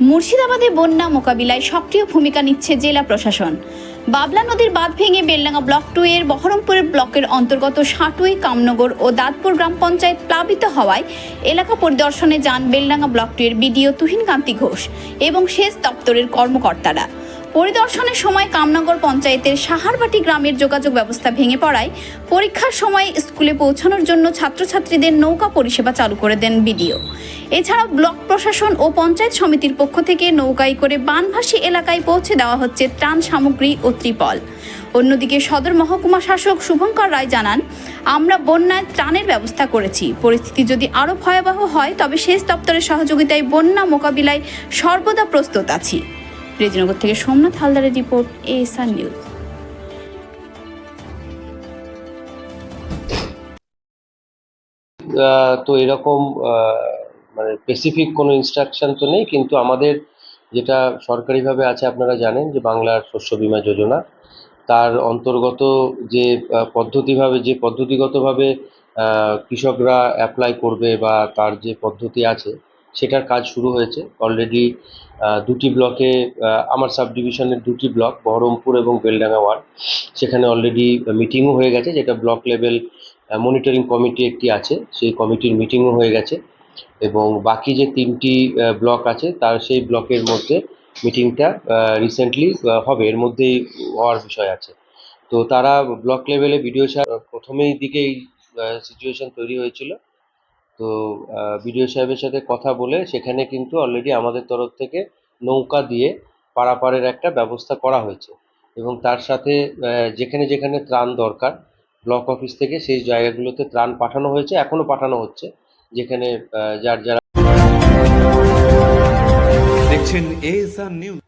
মুর্শিদাবাদে বন্যা মোকাবিলায় সক্রিয় ভূমিকা নিচ্ছে জেলা প্রশাসন। বাবলা নদীর বাঁধ ভেঙে বেলডাঙ্গা ব্লক টু এর বহরমপুরের ব্লকের অন্তর্গত সাটুই, কামনগর ও দাঁতপুর গ্রাম পঞ্চায়েত প্লাবিত হওয়ায় এলাকা পরিদর্শনে যান বেলডাঙ্গা ব্লক টু এর বিডিও তুহিন কান্তি ঘোষ এবং সেচ দপ্তরের কর্মকর্তারা। পরিদর্শনের সময় কামনগর পঞ্চায়েতের সাহারবাটি গ্রামের যোগাযোগ ব্যবস্থা ভেঙে পড়ায় পরীক্ষার সময় স্কুলে পৌঁছানোর জন্য ছাত্রছাত্রীদের নৌকা পরিষেবা চালু করে দেন বিডিও। এছাড়াও ব্লক প্রশাসন ও পঞ্চায়েত সমিতির পক্ষ থেকে নৌকায় করে বানভাসী এলাকায় পৌঁছে দেওয়া হচ্ছে ত্রাণ সামগ্রী ও ত্রিপল। অন্যদিকে সদর মহকুমা শাসক শুভঙ্কর রায় জানান, আমরা বন্যায় ত্রাণের ব্যবস্থা করেছি। পরিস্থিতি যদি আরও ভয়াবহ হয়, তবে সেচ দপ্তরের সহযোগিতায় বন্যা মোকাবিলায় সর্বদা প্রস্তুত আছি। রেজিনগর থেকে সোমনাথ হালদারের রিপোর্ট এএসআর নিউজ। তো এরকম মানে স্পেসিফিক কোনো ইনস্ট্রাকশন তো নেই, কিন্তু আমাদের যেটা সরকারিভাবে আছে আপনারা জানেন যে বাংলার শস্য বীমা যোজনা, তার অন্তর্গত যে পদ্ধতিভাবে, যে পদ্ধতিগতভাবে কৃষকরা অ্যাপ্লাই করবে বা তার যে পদ্ধতি আছে সেটার কাজ শুরু হয়েছে। অলরেডি দুটি ব্লকে আমার সাব ডিভিশনের দুটি ব্লক বহরমপুর এবং বেলডাঙ্গা ওয়ার্ড। সেখানে অলরেডি মিটিংও হয়ে গেছে, যেটা ব্লক লেভেল মনিটরিং কমিটি একটি আছে। সেই কমিটির মিটিংও হয়ে গেছে এবং বাকি যে তিনটি ব্লক আছে, তার সেই ব্লকের মধ্যে মিটিংটা রিসেন্টলি হবে। এর মধ্যেই হওয়ার বিষয় আছে। তো তারা ব্লক লেভেলে বিডিও সাহেব প্রথমেই দিকেই সিচুয়েশন তৈরি হয়েছিল। তো বিডিও সাহেবের সাথে কথা বলে সেখানে কিন্তু অলরেডি আমাদের তরফ থেকে নৌকা দিয়ে পারাপারের একটা ব্যবস্থা করা হয়েছে। এবং তার সাথে যেখানে যেখানে ত্রাণ দরকার, ব্লক অফিস থেকে সেই জায়গাগুলোতে ত্রাণ পাঠানো হয়েছে, এখনও পাঠানো হচ্ছে, যেখানে যার যারা দেখছেন এএসআর নিউজ